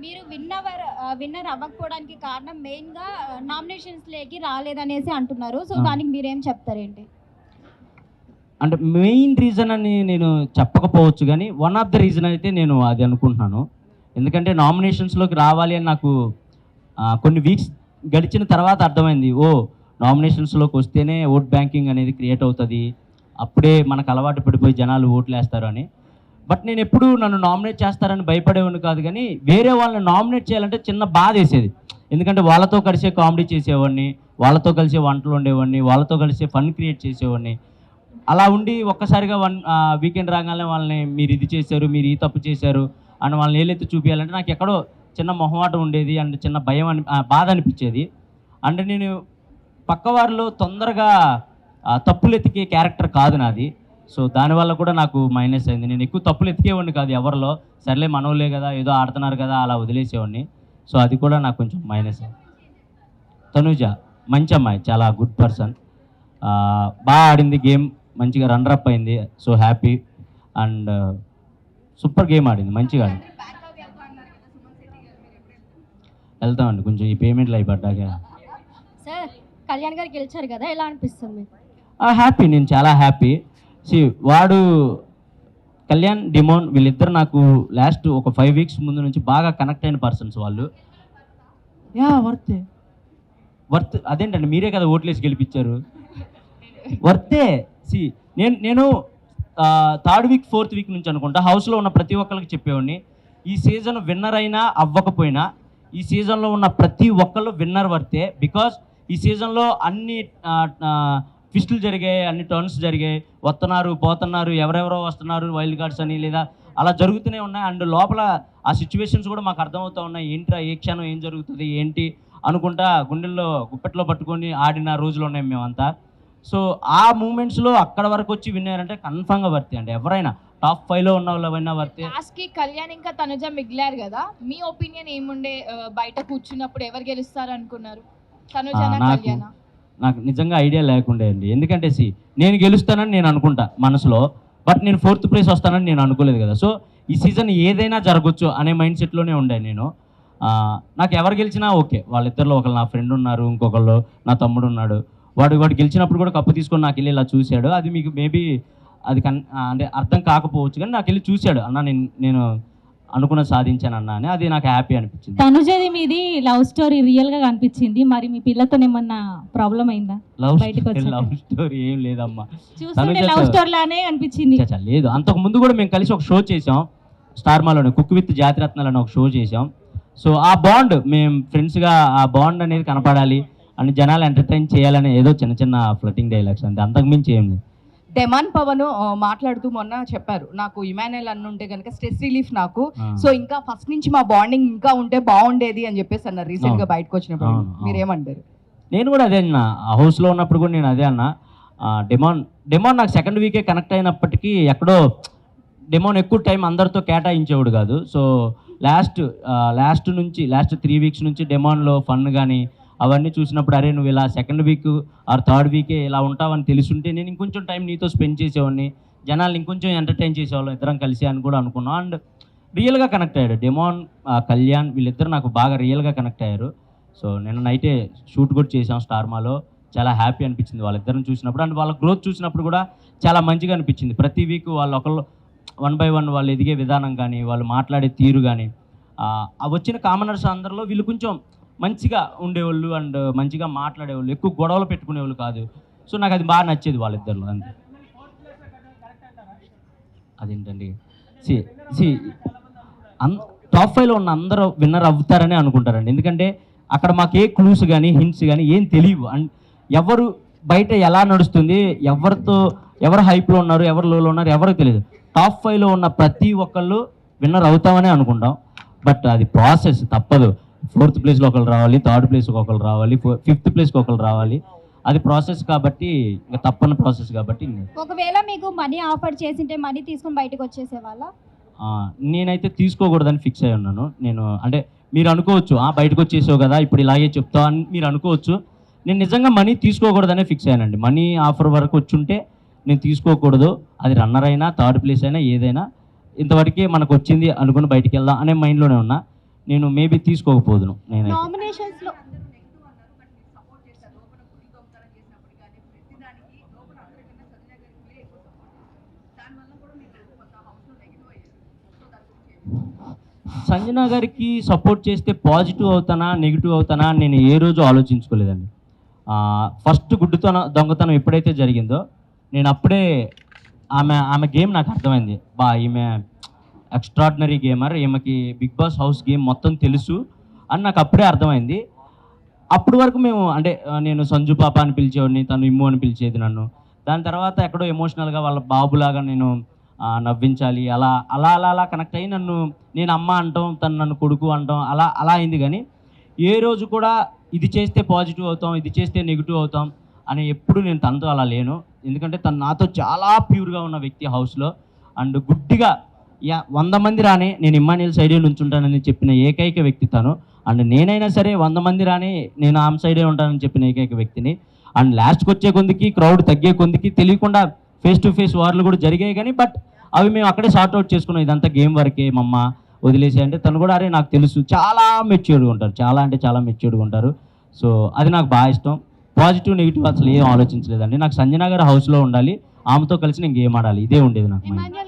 మీరు విన్నవర్ విన్నర్ అవ్వకపోవడానికి కారణం మెయిన్గా నామినేషన్స్ లేకి రాలేదనేసి అంటున్నారు. సో. దానికి మీరేం చెప్తారేంటి? అంటే మెయిన్ రీజన్ అని నేను చెప్పకపోవచ్చు కానీ వన్ ఆఫ్ ద రీజన్ అయితే నేను అది అనుకుంటున్నాను. ఎందుకంటే నామినేషన్స్లోకి రావాలి అని నాకు కొన్ని వీక్స్ గడిచిన తర్వాత అర్థమైంది. ఓ నామినేషన్స్లోకి వస్తేనే ఓట్ బ్యాంకింగ్ అనేది క్రియేట్ అవుతుంది. అప్పుడే మనకు అలవాటు పడిపోయి జనాలు ఓట్లు వేస్తారు అని. బట్ నేను ఎప్పుడు నన్ను నామినేట్ చేస్తారని భయపడేవాడిని కాదు కానీ వేరే వాళ్ళని నామినేట్ చేయాలంటే చిన్న బాధ వేసేది. ఎందుకంటే వాళ్ళతో కలిసే కామెడీ చేసేవాడిని వాళ్ళతో కలిసే వంటలు ఉండేవాడిని వాళ్ళతో కలిసే ఫన్ క్రియేట్ చేసేవాడిని. అలా ఉండి ఒక్కసారిగా వన్ వీకెండ్ రాగానే వాళ్ళని మీరు ఇది చేశారు మీరు ఈ తప్పు చేశారు అని వాళ్ళని ఏలైతే చూపించాలంటే నాకు ఎక్కడో చిన్న మొహమాటం ఉండేది అండ్ చిన్న భయం అని బాధ అనిపించేది. అండ్ నేను పక్కవారిలో తొందరగా తప్పులు ఎతికే క్యారెక్టర్ కాదు నాది. సో దానివల్ల కూడా నాకు మైనస్ అయింది. నేను ఎక్కువ తప్పులు ఎతికేవాడిని కాదు ఎవరిలో. సర్లే మనోళ్ళే కదా ఏదో ఆడుతున్నారు కదా అలా వదిలేసేవాడిని. సో అది కూడా నాకు కొంచెం మైనస్ అయింది. తనుజ మంచి అమ్మాయి చాలా గుడ్ పర్సన్ బాగా ఆడింది గేమ్ మంచిగా రన్నర్ అప్ అయింది so happy and super game ఆడింది మంచిగా ఆడింది. వెళ్తామండి కొంచెం ఈ పేమెంట్లు అయి పడ్డాక. సార్ కళ్యాణ్ గారు గెలిచారు కదా ఎలా అనిపిస్తుంది? హ్యాపీ నేను చాలా హ్యాపీ వాడు కళ్యాణ్ డిమోన్ వీళ్ళిద్దరు నాకు లాస్ట్ ఒక ఫైవ్ వీక్స్ ముందు నుంచి బాగా కనెక్ట్ అయిన పర్సన్స్ వాళ్ళు. యా వర్తే. వర్త్ అదేంటండి మీరే కదా ఓట్లేసి గెలిపించారు. వర్తే సి నేను నేను థర్డ్ వీక్ ఫోర్త్ వీక్ నుంచి అనుకుంటా హౌస్లో ఉన్న ప్రతి ఒక్కరికి చెప్పేవాడిని ఈ సీజన్ విన్నర్ అయినా అవ్వకపోయినా ఈ సీజన్లో ఉన్న ప్రతి ఒక్కళ్ళు విన్నర్ వర్తే బికాస్ ఈ సీజన్లో అన్ని ట్విస్టులు జరిగాయి అన్ని టర్న్స్ జరిగాయి. వస్తున్నారు పోతున్నారు ఎవరెవరో వస్తున్నారు వైల్డ్ కార్డ్స్ అని లేదా అలా జరుగుతూనే ఉన్నాయి. అండ్ లోపల ఆ సిచ్యువేషన్స్ కూడా మాకు అర్థమవుతూ ఉన్నాయి. ఏంట్రా ఏ క్షణం ఏం జరుగుతుంది ఏంటి అనుకుంటా గుండెల్లో గుప్పెట్లో పట్టుకొని ఆడిన రోజులు ఉన్నాయి మేమంతా. సో ఆ మూమెంట్స్లో అక్కడ వరకు వచ్చి విన్నారంటే కన్ఫామ్గా వర్తే అండి. ఎవరైనా టాప్ ఫైవ్లో ఉన్న వాళ్ళు ఎవరైనా వర్తే లాస్ట్కి కళ్యాణ్ ఇంకా తనుజ మిగిలారు కదా. మీ ఒపీనియన్ ఏముండే బయట కూర్చున్నప్పుడు ఎవరు గెలుస్తారు అనుకున్నారు? నాకు- కళ్యాణ? నాకు నిజంగా ఐడియా లేకుండే అండి ఎందుకంటే సి నేను గెలుస్తానని నేను అనుకుంటా మనసులో బట్ నేను ఫోర్త్ ప్లేస్ వస్తానని నేను అనుకోలేదు కదా. సో ఈ సీజన్ ఏదైనా జరగచ్చు అనే మైండ్ సెట్లోనే ఉండే నేను. నాకు ఎవరు గెలిచినా ఓకే. వాళ్ళిద్దరిలో ఒకళ్ళు నా ఫ్రెండ్ ఉన్నారు ఇంకొకళ్ళు నా తమ్ముడు ఉన్నాడు. వాడు వాడు గెలిచినప్పుడు కూడా కప్పు తీసుకొని నాకు వెళ్ళి ఇలా చూశాడు. అది మీకు మేబీ అది కన్ అంటే అర్థం కాకపోవచ్చు కానీ నాకు వెళ్ళి చూశాడు. అన్న నేను నేను అనుకున్న సాధించాను అన్న అని అది నాకు హ్యాపీ అనిపించింది. తనుజది మీది లవ్ స్టోరీ రియల్గా కనిపించింది. మరి మీ పిల్లతో ఏమన్నా ప్రాబ్లం అయిందా? లవ్. లవ్ స్టోరీ ఏం లేదమ్మా. చూస్తుంటే లవ్ స్టోరీ లానే అనిపించింది. లేదు. అంతకు ముందు కూడా మేము కలిసి ఒక షో చేసాం స్టార్ మాలోనే కుక్ విత్ జాతిరత్నాలు అని ఒక షో చేసాం సో ఆ బాండ్ మేము ఫ్రెండ్స్గా ఆ బాండ్ అనేది కనపడాలి అని జనాలు ఎంటర్టైన్ చేయాలని ఏదో చిన్న చిన్న ఫ్లటింగ్ డైలాగ్స్ అంతే. అంతకు మించి ఏం లేదు. డెమాన్ పవన్ మాట్లాడుతూ మొన్న చెప్పారు నాకు ఇమానుయల్ అన్న ఉంటే కనుక స్ట్రెస్ రిలీఫ్ నాకు. సో ఇంకా ఫస్ట్ నుంచి మా బాండింగ్ ఇంకా ఉంటే బాగుండేది అని చెప్పేసి అన్నారు రీసెంట్గా. బయటకు వచ్చినప్పుడు. మీరేమంటారు నేను కూడా అదే అన్న ఆ హౌస్లో ఉన్నప్పుడు కూడా నేను అదే అన్న ఆ, డెమాన్ డెమాన్ నాకు సెకండ్ వీకే కనెక్ట్ అయినప్పటికీ ఎక్కడో డెమాన్ ఎక్కువ టైం అందరితో కేటాయించేవాడు కాదు సో లాస్ట్ లాస్ట్ నుంచి లాస్ట్ త్రీ వీక్స్ నుంచి డెమాన్లో ఫన్ కానీ అవన్నీ చూసినప్పుడు అరే నువ్వు ఇలా సెకండ్ వీక్ ఆర్ థర్డ్ వీకే ఇలా ఉంటావని తెలుసుంటే నేను ఇంకొంచెం టైం నీతో స్పెండ్ చేసేవాడిని. జనాలు ఇంకొంచెం ఎంటర్టైన్ చేసేవాళ్ళం ఇద్దరం కలిసి అని కూడా అనుకున్నాం. అండ్ రియల్గా కనెక్ట్ అయ్యాడు. డెమాన్ కళ్యాణ్ వీళ్ళిద్దరు నాకు బాగా రియల్గా కనెక్ట్ అయ్యారు. సో నిన్న నైటే షూట్ కూడా చేసాం స్టార్మాలో. చాలా హ్యాపీ అనిపించింది వాళ్ళిద్దరిని చూసినప్పుడు. అండ్ వాళ్ళ గ్రోత్ చూసినప్పుడు కూడా చాలా మంచిగా అనిపించింది. ప్రతి వీక్ వాళ్ళు ఒకళ్ళు వన్ బై వన్ వాళ్ళు ఎదిగే విధానం కానీ వాళ్ళు మాట్లాడే తీరు కానీ వచ్చిన కామనర్స్ అందరిలో వీళ్ళు కొంచెం మంచిగా ఉండేవాళ్ళు అండ్ మంచిగా మాట్లాడేవాళ్ళు ఎక్కువ గొడవలు పెట్టుకునేవాళ్ళు కాదు. సో నాకు అది బాగా నచ్చేది వాళ్ళిద్దరిలో అంతే. అదేంటండి? సి సి అన్ టాప్ ఫైవ్లో ఉన్న అందరూ విన్నర్ అవుతారని అనుకుంటారండి. ఎందుకంటే అక్కడ మాకు ఏ క్లూస్ కానీ హింట్స్ కానీ ఏం తెలియవు. అండ్ ఎవరు బయట ఎలా నడుస్తుంది ఎవరితో ఎవరు హైప్లో ఉన్నారు ఎవరు లోలో ఉన్నారు ఎవరికి తెలియదు. టాప్ ఫైవ్లో ఉన్న ప్రతి ఒక్కళ్ళు విన్నర్ అవుతామని అనుకుంటాం. బట్ అది ప్రాసెస్ తప్పదు. ఫోర్త్ ప్లేస్లో ఒకళ్ళు రావాలి థర్డ్ ప్లేస్కి ఒకళ్ళు రావాలి ఫిఫ్త్ ప్లేస్కి ఒకళ్ళు రావాలి. అది ప్రాసెస్ కాబట్టి ఇంకా తప్పని ప్రాసెస్ కాబట్టి ఒకవేళ మీకు మనీ ఆఫర్ చేసింటే మనీ తీసుకొని బయటకు వచ్చేసే వాళ్ళ నేనైతే తీసుకోకూడదని ఫిక్స్ అయి ఉన్నాను. నేను అంటే మీరు అనుకోవచ్చు ఆ బయటకు వచ్చేసావు కదా ఇప్పుడు ఇలాగే చెప్తావు అని మీరు అనుకోవచ్చు. నేను నిజంగా మనీ తీసుకోకూడదనే ఫిక్స్ అయ్యానండి. మనీ ఆఫర్ వరకు వచ్చుంటే నేను తీసుకోకూడదు. అది రన్నర్ అయినా థర్డ్ ప్లేస్ అయినా ఏదైనా ఇంతవరకే మనకు వచ్చింది అనుకుని బయటికి వెళ్దాం అనే మైండ్లోనే ఉన్నా. నేను మేబీ తీసుకోకపోదును నేను నామినేషన్స్లో. సంజన గారికి సపోర్ట్ చేస్తే పాజిటివ్ అవుతానా నెగిటివ్ అవుతానా అని నేను ఏ రోజు ఆలోచించుకోలేదండి. ఫస్ట్ గుడ్డుతనం దొంగతనం ఎప్పుడైతే జరిగిందో నేను అప్పుడే ఆమె ఆమె గేమ్ నాకు అర్థమైంది. బా ఈమె ఎక్స్ట్రాడినరీ గేమర్ ఈమెకి బిగ్ బాస్ హౌస్ గేమ్ మొత్తం తెలుసు అని నాకు అప్పుడే అర్థమైంది. అప్పటి వరకు మేము అంటే నేను సంజు పాప అని పిలిచేవాడిని తను ఇమ్ము అని పిలిచేది నన్ను. దాని తర్వాత ఎక్కడో ఎమోషనల్గా వాళ్ళ బాబులాగా నేను నవ్వించాలి అలా అలా అలా అలా కనెక్ట్ అయ్యి నన్ను నేను అమ్మ అంటాం తను నన్ను కొడుకు అంటాం అలా అలా అయింది కానీ ఏ రోజు కూడా ఇది చేస్తే పాజిటివ్ అవుతాం ఇది చేస్తే నెగిటివ్ అవుతాం అని ఎప్పుడు నేను తనతో అలా లేను. ఎందుకంటే తను నాతో చాలా ప్యూర్గా ఉన్న వ్యక్తి హౌస్లో. అండ్ గుడ్డిగా యా వంద మంది రానే నేను ఇమ్మానియల్ సైడే నుంచుంటానని చెప్పిన ఏకైక వ్యక్తి తను. అండ్ నేనైనా సరే వంద మంది రానే నేను ఆమె సైడే ఉంటానని చెప్పిన ఏకైక వ్యక్తిని. అండ్ లాస్ట్కి వచ్చే కొందికి క్రౌడ్ తగ్గే కొందికి తెలియకుండా ఫేస్ టు ఫేస్ వార్లు కూడా జరిగాయి కానీ బట్ అవి మేము అక్కడే సార్ట్ అవుట్ చేసుకున్నాం. ఇదంతా గేమ్ వరకే మమ్మ వదిలేసి అంటే తను కూడా అరే నాకు తెలుసు చాలా మెచ్యూర్డ్గా ఉంటారు. చాలా అంటే చాలా మెచ్యూర్డ్గా ఉంటారు. సో అది నాకు బాగా ఇష్టం. పాజిటివ్ నెగిటివ్ అసలు ఏం ఆలోచించలేదండి. నాకు సంజన గారు హౌస్లో ఉండాలి. ఆమెతో కలిసి నేను గేమ్ ఆడాలి. ఇదే ఉండేది నాకు